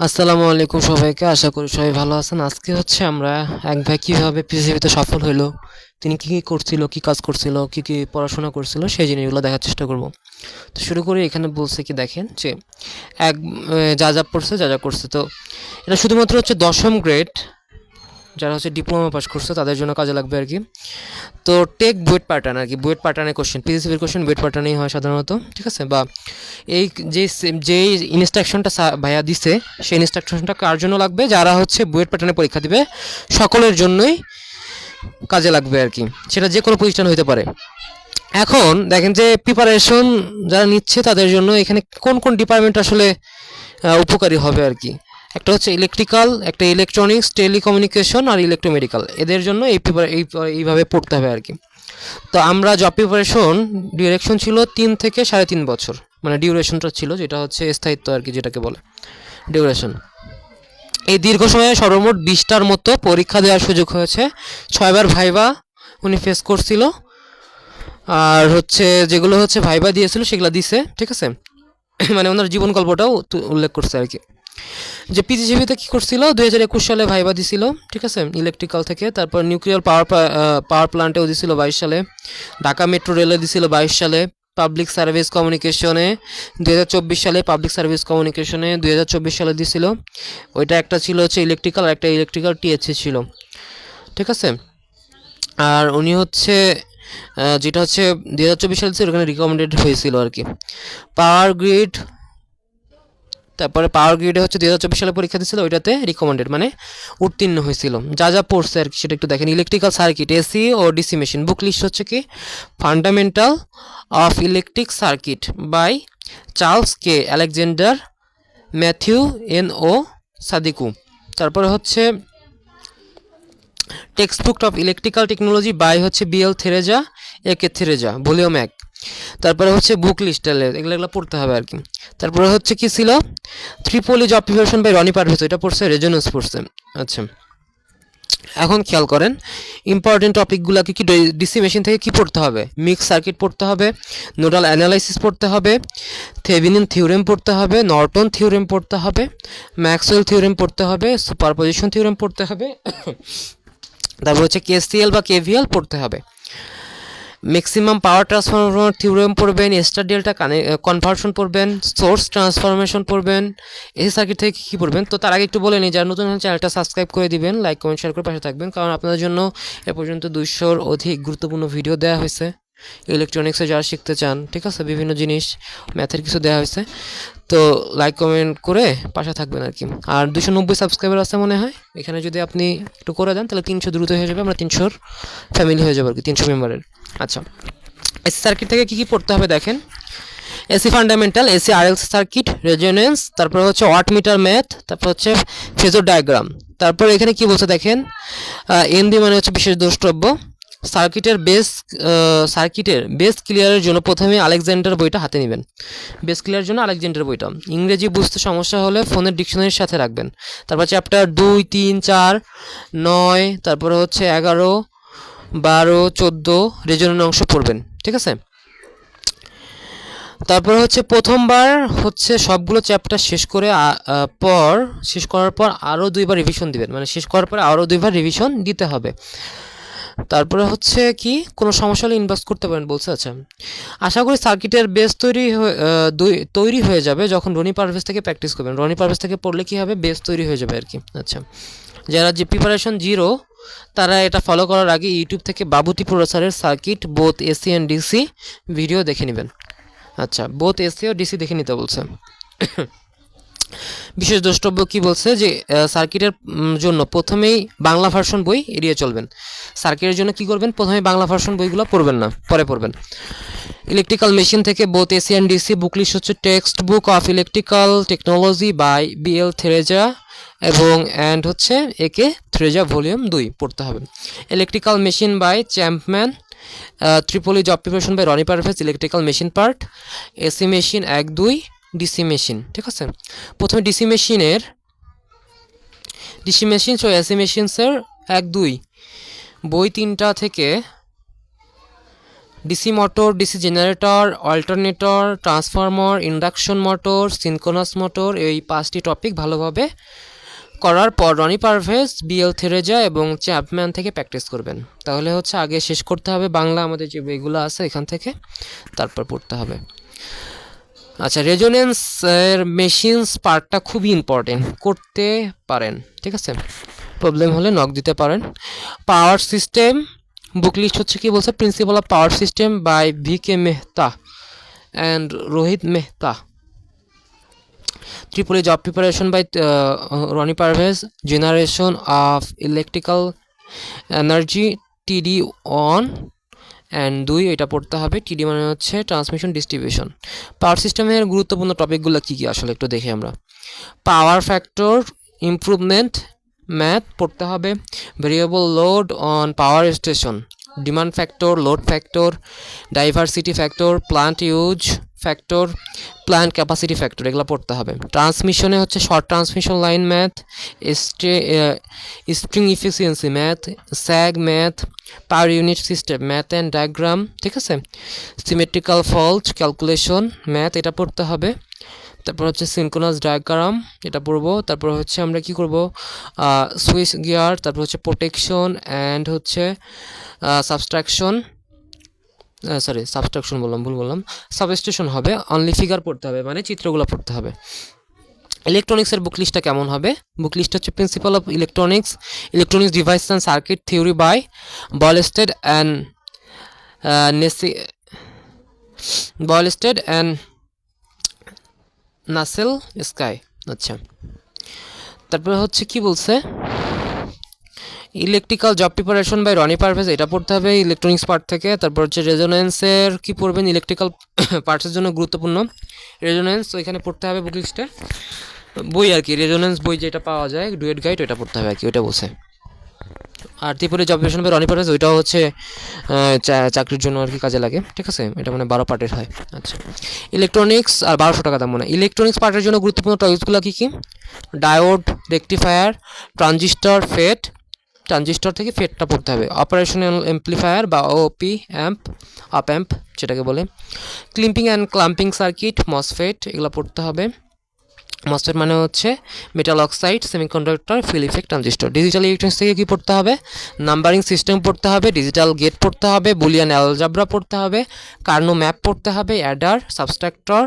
আসসালামু আলাইকুম সবাইকে, আশা করি সবাই ভালো আছেন। আজকে হচ্ছে আমরা এক ভাই কীভাবে পৃথিবীতে সফল হলো তিনি কী কী করছিল, কী কাজ করছিল, কী কী পড়াশোনা করছিল, সেই জিনিসগুলো দেখার চেষ্টা করব। তো শুরু করে, এখানে বলছে কি দেখেন যে, এক যা যা পড়ছে, যা যা করছে। তো এটা শুধুমাত্র হচ্ছে দশম গ্রেড যারা হচ্ছে ডিপ্লোমা পাস করছে, তাদের জন্য কাজে লাগবে আর কি। তো টেক বুয়েট প্যাটার্ন আর কি বুয়েট প্যাটার্নের কোশ্চেন পিএসসির কোশ্চেন বুয়েট প্যাটার্নেই হয় সাধারণত, ঠিক আছে? বা এই যে যেই ইনস্ট্রাকশনটা ভাইয়া দিছে, সেই ইনস্ট্রাকশনটা কার জন্য লাগবে? যারা হচ্ছে বুয়েট প্যাটার্নে পরীক্ষা দিবে, সকলের জন্যই কাজে লাগবে আর কি। সেটা যে কোনো প্রতিষ্ঠান হতে পারে। এখন দেখেন যে প্রিপারেশন যারা নিচ্ছে, তাদের জন্য এখানে কোন কোন ডিপার্টমেন্ট আসলে উপকারী হবে আর কি। একটা হচ্ছে ইলেকট্রিক্যাল একটা ইলেকট্রনিক্স টেলিকমিউনিকেশন আর ইলেকট্রোমেডিক্যাল এদের জন্য এই প্রিপার এই এইভাবে পড়তে হবে আর কি তো আমরা জব প্রিপারেশন ডিউরেকশন ছিল তিন থেকে সাড়ে তিন বছর। মানে ডিউরেশনটা ছিল যেটা হচ্ছে স্থায়িত্ব আর কি যেটাকে বলে। ডিউরেশন এই দীর্ঘ সময়ে সর্বমোট বিশটার মতো পরীক্ষা দেওয়ার সুযোগ হয়েছে। ছয়বার ভাইবা উনি ফেস করছিল। আর হচ্ছে যেগুলো হচ্ছে ভাইবা দিয়েছিল সেগুলো দিছে, ঠিক আছে? মানে ওনার জীবন গল্পটাও উল্লেখ করছে আর কি যে পিজিজিবিতে কী করছিল? দুই হাজার একুশ সালে ভাইবা দিছিল, ঠিক আছে? ইলেকট্রিক্যাল থেকে। তারপর নিউক্লিয়ার পাওয়ার পাওয়ার প্ল্যান্টেও দিছিল বাইশ সালে। ঢাকা মেট্রো রেলে দিছিল বাইশ সালে। পাবলিক সার্ভিস কমিউনিকেশনে দুই হাজার চব্বিশ সালে পাবলিক সার্ভিস কমিউনিকেশনে দুই হাজার চব্বিশ সালে দিছিল। ওইটা একটা ছিল হচ্ছে ইলেকট্রিক্যাল আর একটা ইলেকট্রিক্যাল টিএসসি ছিল। ঠিক আছে? আর উনি হচ্ছে যেটা হচ্ছে দুই হাজার চব্বিশ সালে ওখানে রিকমেন্ডেড হয়েছিল আর কি। পাওয়ার গ্রিড তারপরে পাওয়ার গ্রিডে হচ্ছে দু হাজার চব্বিশ সালে পরীক্ষা দিয়েছিল, ওইটাতে রিকমেন্ডেড মানে উত্তীর্ণ হয়েছিল। যা যা পড়ছে আর কি সেটা একটু দেখেন। ইলেকট্রিক্যাল সার্কিট এসি ও ডিসি মেশিন বুক লিস্ট হচ্ছে কি? Fundamental of electric circuit by Charles K Alexander Matthew N O Sadiku তারপরে হচ্ছে text book of electrical technology by হচ্ছে BL Theraja A K Theraja volume এক। তারপরে হচ্ছে বুক list এগুলো এগুলো পড়তে হবে আর কি। তারপরে হচ্ছে কি ছিল? Triple job preparation by Roni Parvez এটা পড়ছে রেজনেন্স পড়ছে আচ্ছা। এখন খেয়াল করেন ইম্পর্টেন্ট টপিকগুলোকে কি ডিসি মেশিন থেকে কি পড়তে হবে? মিক্স সার্কিট পড়তে হবে নোডাল অ্যানালাইসিস পড়তে হবে থেভিনিন থিওরেম পড়তে হবে নর্টন থিওরেম পড়তে হবে ম্যাক্সওয়েল থিওরেম পড়তে হবে সুপারপজিশন থিওরেম পড়তে হবে। তারপর হচ্ছে কেসিএল বা কেভিএল পড়তে হবে। ম্যাক্সিমাম পাওয়ার ট্রান্সফরমার থিওরেম পড়বেন স্টার ডেল্টা কনভার্সন পড়বেন সোর্স ট্রান্সফরমেশন পড়বেন এই সার্কিট থেকে কী পড়বেন? তো তার আগে একটু বলে নিই, যারা নতুন চ্যানেলটা সাবস্ক্রাইব করে দিবেন লাইক কমেন্ট শেয়ার করে পাশে থাকবেন, কারণ আপনাদের জন্য এ পর্যন্ত দুইশোর অধিক গুরুত্বপূর্ণ ভিডিও দেওয়া হয়েছে। ইলেকট্রনিক্সে যারা শিখতে চান, ঠিক আছে? বিভিন্ন জিনিস ম্যাথের কিছু দেওয়া হয়েছে। তো লাইক কমেন্ট করে পাশে থাকবেন আর কি। আর দুশো নব্বই সাবস্ক্রাইবার আছে মনে হয়? এখানে যদি আপনি একটু করে দেন, তাহলে তিনশো দ্রুত হয়ে যাবে, আমরা তিনশোর ফ্যামিলি হয়ে যাব আর কি, তিনশো মেম্বারের আচ্ছা। এসি সার্কিট থেকে কী কী পড়তে হবে দেখেন? AC fundamental AC RLC circuit resonance তারপর হচ্ছে ওয়াট মিটার ম্যাথ তারপর হচ্ছে ফেজর ডায়াগ্রাম তারপর এখানে কি বলছে দেখেন? এনডি মানে হচ্ছে বিশেষ দ্রষ্টব্য। সার্কিটের বেস সার্কিটের বেস ক্লিয়ারের জন্য প্রথমে আলেকজান্ডার বইটা হাতে নেবেন। বেস ক্লিয়ারের জন্য আলেকজান্ডার বইটা। ইংরেজি বুঝতে সমস্যা হলে ফোনের ডিকশনারির সাথে রাখবেন। তারপর চ্যাপ্টার দুই, তিন, চার, নয়, তারপরে হচ্ছে এগারো, বারো, চোদ্দ রেজনের অংশ পড়বেন, ঠিক আছে? তারপর হচ্ছে প্রথমবার হচ্ছে সবগুলো চ্যাপ্টার শেষ করে পর, শেষ করার পর আরও দুইবার রিভিশন দিবেন। মানে শেষ করার পর আরও দুইবার রিভিশন দিতে হবে। তারপরে হচ্ছে কি, কোনো সমস্যা হলে ইনভেস্ট করতে পারেন বলছে আচ্ছা। আশা করি সার্কিটের বেস তৈরি তৈরি হয়ে যাবে যখন রনি পারভেজ থেকে প্র্যাকটিস করবেন। রনি পারভেজ থেকে পড়লে কি হবে? বেস তৈরি হয়ে যাবে আর কি। আচ্ছা। যারা যে প্রিপারেশন জিরো তারা এটা ফলো করার আগে ইউটিউব থেকে বাবু ত্রিপুরা স্যারের circuit both AC and DC video দেখে নেবেন। আচ্ছা বোথ এসি ও ডিসি দেখে নিতে বলছে। বিশেষ দ্রষ্টব্য কি বলছে যে সার্কিটের জন্য প্রথমেই বাংলা ভার্সন বই এড়িয়ে চলবেন। সার্কিটের জন্য কি করবেন? প্রথমে বাংলা ভার্সন বইগুলো পড়বেন না, পরে পড়বেন। ইলেকট্রিক্যাল মেশিন থেকে both AC and DC book list হচ্ছে text book of electrical technology by BL Theraja এবং অ্যান্ড হচ্ছে একে থ্রেজা ভলিউম দুই পড়তে হবে। Electrical machine by Chapman ত্রিপলি job preparation by Roni Parvez electrical machine part AC machine এক দুই DC machine, ঠিক আছে? প্রথমে ডিসি মেশিনের, ডিসি মেশিন সো এসি মেশিনসের এক, দুই। বই তিনটা থেকে DC motor, DC generator, alternator, transformer, induction motor synchronous motor, এই পাঁচটি টপিক ভালোভাবে করার পর রনি পারভেজ, বিএল থেরেজা এবং চ্যাপম্যান থেকে প্র্যাকটিস করবেন। তাহলে হচ্ছে আগে শেষ করতে হবে বাংলা, আমাদের যে বইগুলো আছে এখান থেকে তারপর পড়তে হবে। আচ্ছা রেজোনেন্সের মেশিনস পার্টটা খুবই ইম্পর্টেন্ট করতে পারেন, ঠিক আছে? প্রবলেম হলে নক দিতে পারেন। পাওয়ার সিস্টেম বুক লিস্ট হচ্ছে কি বলছে? Principle of power system by V K Mehta and Rohit Mehta Tripuri job preparation by Roni Parvez generation of electrical energy TD on and দুই, এটা পড়তে হবে টিডি মানে হচ্ছে ট্রান্সমিশন ডিস্ট্রিবিউশন পাওয়ার সিস্টেমের গুরুত্বপূর্ণ টপিকগুলো কী কী আসলে একটু দেখি আমরা। পাওয়ার ফ্যাক্টর ইমপ্রুভমেন্ট ম্যাথ পড়তে হবে। Variable load on power station demand factor load factor diversity factor plant use factor plant capacity factor এগুলো পড়তে হবে। ট্রান্সমিশনে হচ্ছে short transmission line math stay efficiency math sag math power unit system math and diagram ঠিক আছে? Symmetrical fault calculation math এটা পড়তে হবে। তারপর হচ্ছে সিনকোনাস ডায়াগ্রাম এটা পড়ব। তারপর হচ্ছে আমরা কি করব? সুইচ গিয়ার তারপর হচ্ছে প্রোটেকশন অ্যান্ড হচ্ছে সাবস্ট্রাকশন সরি সাবস্ট্রাকশন বললাম, ভুল বললাম। সাবস্টেশন হবে অনলি ফিগার পড়তে হবে মানে চিত্রগুলো পড়তে হবে। ইলেকট্রনিক্সের বুক লিস্টটা কেমন হবে? বুক লিস্ট হচ্ছে principle of electronics electronics device and circuit theory by Boylestad and নেসি Boylestad and Nashelsky আচ্ছা। তারপরে হচ্ছে কি বলছে? Electrical job preparation by Roni Parvez, এটা পড়তে হবে ইলেকট্রনিক্স পার্ট থেকে। তারপর হচ্ছে রেজোনেন্সের কি পড়বেন? ইলেকট্রিক্যাল পার্টসের জন্য গুরুত্বপূর্ণ। রেজোনেন্স ওইখানে পড়তে হবে বুক লিস্টে বই আর কি রেজোনেন্স বই যেটা পাওয়া যায় ডুয়েট গাইড ওইটা পড়তে হবে আর কি, ওইটা বলছে। আর ত্রিপুরে জব বাই রনি পারভেজ ওইটাও হচ্ছে চাকরির জন্য আর কি কাজে লাগে, ঠিক আছে? এটা মানে বারো পার্টের হয়। আচ্ছা। ইলেকট্রনিক্স আর বারোশো টাকা দাম মনে ইলেকট্রনিক্স পার্টের জন্য গুরুত্বপূর্ণ টপিকসগুলো কী কী? Diode rectifier transistor FET transistor থেকে ফেটটা পড়তে হবে। অপারেশনাল এমপ্লিফায়ার বা ওপি অ্যাম্প আপ অ্যাম্প যেটাকে বলে। Clipping and clamping circuit MOSFET এগুলো পড়তে হবে। মসফেট মানে হচ্ছে metal oxide semiconductor field effect transistor digital electronics থেকে কী পড়তে হবে? নাম্বারিং সিস্টেম পড়তে হবে ডিজিটাল গেট পড়তে হবে বুলিয়ান অ্যালজাবরা পড়তে হবে কার্নো ম্যাপ পড়তে হবে adder subtractor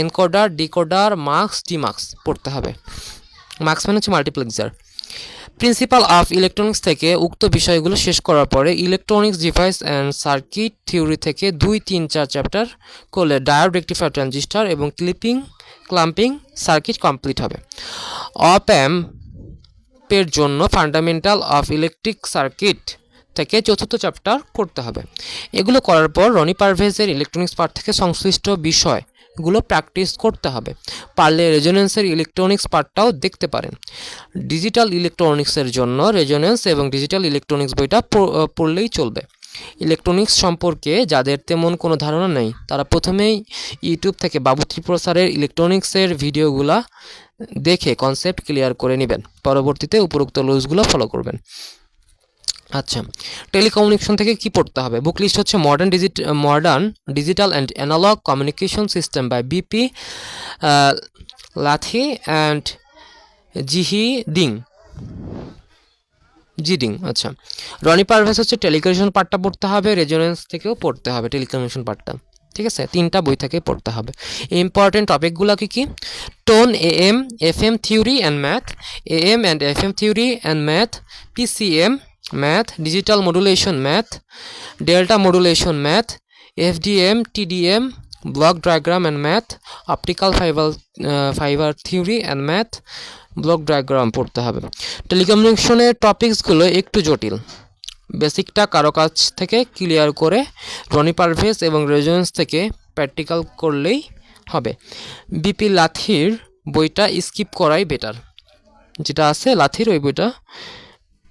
encoder decoder MUX DEMUX পড়তে হবে। মার্কস মানে হচ্ছে মাল্টিপ্লেক্সার প্রিন্সিপাল অফ ইলেকট্রনিক্স থেকে উক্ত বিষয়গুলো শেষ করার পরে electronics device and circuit theory থেকে দুই, তিন, চার চ্যাপ্টার করলে ডায়োড রেক্টিফায়ার ট্রানজিস্টার এবং ক্লিপিং ক্লাম্পিং সার্কিট কমপ্লিট হবে। অপ অ্যাম্পের জন্য ফান্ডামেন্টাল অফ ইলেকট্রিক সার্কিট থেকে চতুর্থ চ্যাপ্টার করতে হবে। এগুলো করার পর রনি পারভেজের ইলেকট্রনিক্স পার্ট থেকে সংশ্লিষ্ট বিষয়গুলো প্র্যাকটিস করতে হবে। পারলে রেজোনেন্সের ইলেকট্রনিক্স পার্টটাও দেখতে পারেন। ডিজিটাল ইলেকট্রনিক্সের জন্য রেজোনেন্স এবং ডিজিটাল ইলেকট্রনিক্স বইটা পড়লেই চলবে। ইলেকট্রনিক্স সম্পর্কে যাদের তেমন কোনো ধারণা নেই, তারা প্রথমেই ইউটিউব থেকে বাবু ত্রিপুরা ইলেকট্রনিক্সের ভিডিওগুলা দেখে কনসেপ্ট ক্লিয়ার করে নেবেন। পরবর্তীতে উপরোক্ত লুজগুলো ফলো করবেন। আচ্ছা টেলিকমিউনিকেশন থেকে কি পড়তে হবে? বুক লিস্ট হচ্ছে modern digit modern digital and analog communication system by BP Lathi and Zhi Ding Zhi Ding আচ্ছা। রনি পারভেস হচ্ছে টেলিকমিউনিকেশন পার্টটা পড়তে হবে রেজোনেন্স থেকেও পড়তে হবে টেলিকমিউনিকেশন পার্টটা ঠিক আছে? তিনটা বই থেকে পড়তে হবে। ইম্পর্টেন্ট টপিকগুলো কি? কি tone A M F M theory and math A M and F M theory and math PCM math digital modulation math delta modulation math FDM TDM block diagram and math optical fibre fibre theory and math block diagram পড়তে হবে। টেলিকমিউনিকেশনের টপিকসগুলো একটু জটিল। বেসিকটা কারও কাছ থেকে clear করে রনি পারভেজ এবং রেজনেন্স থেকে প্র্যাকটিক্যাল করলেই হবে। বিপি লাথির বইটা স্কিপ করাই বেটার যেটা আছে লাথির ওই বইটা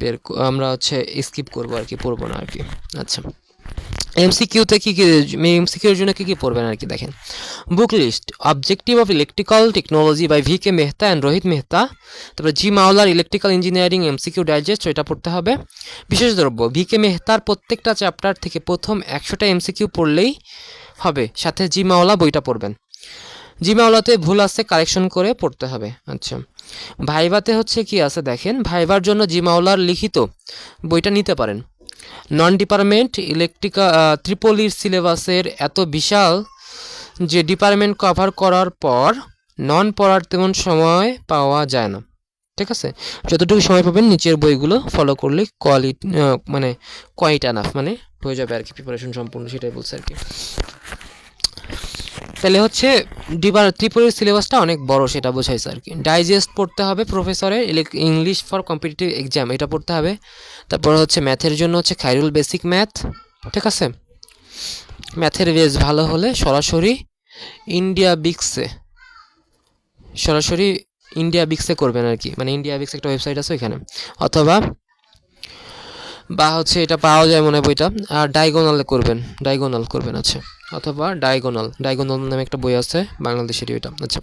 বের আমরা হচ্ছে স্কিপ করব আর কি, পড়ব না আর কি। আচ্ছা। এমসিকিউতে কী কী এমসিকিউর জন্য কী কী পড়বেন আর কি দেখেন। Book list objective of electrical technology by V K Mehta and Rohit Mehta তারপরে জি মাওলার ইলেকট্রিক্যাল ইঞ্জিনিয়ারিং এমসিকিউ ডাইজেস্ট ওইটা পড়তে হবে। বিশেষ দ্রব্য ভি কে মেহতার প্রত্যেকটা চ্যাপ্টার থেকে প্রথম একশোটা এমসিকিউ পড়লেই হবে, সাথে জি মাওলা বইটা পড়বেন। জি মাওলাতে ভুল আছে কারেকশন করে পড়তে হবে। আচ্ছা। ভাইভাতে হচ্ছে কি আছে দেখেন, ভাইবার জন্য জি মাওলার লিখিত বইটা নিতে পারেন। নন ডিপার্টমেন্ট ইলেকট্রিকা ত্রিপলির সিলেবাসের এত বিশাল যে ডিপার্টমেন্ট কভার করার পর নন পড়ার তেমন সময় পাওয়া যায় না। ঠিক আছে? যতটুকু সময় পাবেন নিচের বইগুলো ফলো করলে কোয়ালিটি মানে কোয়াইট আনাফ মানে হয়ে যাবে আর কি প্রিপারেশন সম্পূর্ণ, সেটাই বলছে আর কি। তাহলে হচ্ছে ডিপার ত্রিপুরের সিলেবাসটা অনেক বড়, সেটা বোঝাইছে আর কি। ডাইজেস্ট পড়তে হবে প্রফেসরের ইংলিশ ফর কম্পিটিটিভ এক্সাম এটা পড়তে হবে। তারপর হচ্ছে ম্যাথের জন্য হচ্ছে খাইরুল বেসিক ম্যাথ ঠিক আছে? ম্যাথের বেস ভালো হলে সরাসরি ইন্ডিয়া বিক্সে সরাসরি ইন্ডিয়া বিক্সে করবেন আর কি। মানে ইন্ডিয়া বিক্স একটা ওয়েবসাইট আছে ওইখানে। অথবা বা হচ্ছে এটা পাওয়া যায় মনে বইটা। আর ডায়গোনালে করবেন ডায়গোনাল করবেন আচ্ছা। অথবা ডায়গোনাল ডায়গোনাল নামে একটা বই আছে বাংলাদেশেরই ওইটা আচ্ছা।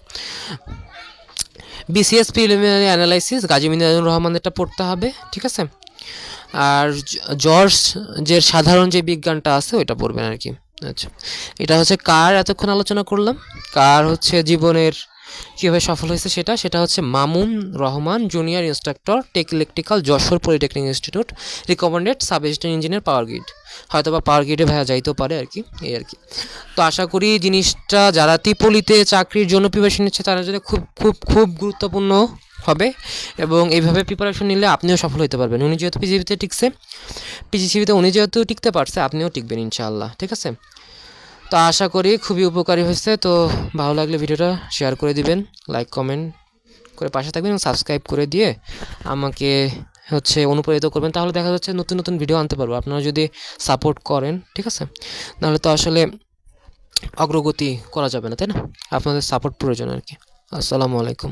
BCS preliminary analysis Gazi Minhajur রহমানেরটা পড়তে হবে, ঠিক আছে? আর জর্জ যে সাধারণ যে বিজ্ঞানটা আছে, ওইটা পড়বেন আর কি আচ্ছা। এটা হচ্ছে কার, এতক্ষণ আলোচনা করলাম। কার হচ্ছে জীবনের কীভাবে সফল হয়েছে সেটা? সেটা হচ্ছে Mamun Rahman junior instructor tech electrical Jessore polytechnic institute recommended sub assistant engineer power grid হয়তো বা পাওয়ার গ্রিডে ভাইয়া যাইতেও পারে আর কি, এই আর কি। তো আশা করি জিনিসটা যারা ত্রিপলিতে চাকরির জন্য প্রিপারেশন নিচ্ছে, তারা জন্য খুব খুব খুব গুরুত্বপূর্ণ হবে এবং এইভাবে প্রিপারেশন নিলে আপনিও সফল হতে পারবেন। উনি যেহেতু পিজিবিতে টিকছে পিজিসিবিতে উনি যেহেতু টিকতে পারছে, আপনিও টিকবেন ইনশাআল্লাহ, ঠিক আছে? তো আশা করি খুবই উপকারী হয়েছে, তো ভালো লাগলে ভিডিওটা শেয়ার করে দিবেন লাইক কমেন্ট করে পাশে থাকবেন এবং সাবস্ক্রাইব করে দিয়ে আমাকে হচ্ছে অনুপ্রাণিত করবেন, তাহলে দেখা যাচ্ছে নতুন নতুন ভিডিও আনতে পারব। আপনারা যদি সাপোর্ট করেন, ঠিক আছে? নাহলে তো আসলে অগ্রগতি করা যাবে না, তাই না? আপনাদের সাপোর্ট প্রয়োজন আর কি। আসসালামু আলাইকুম।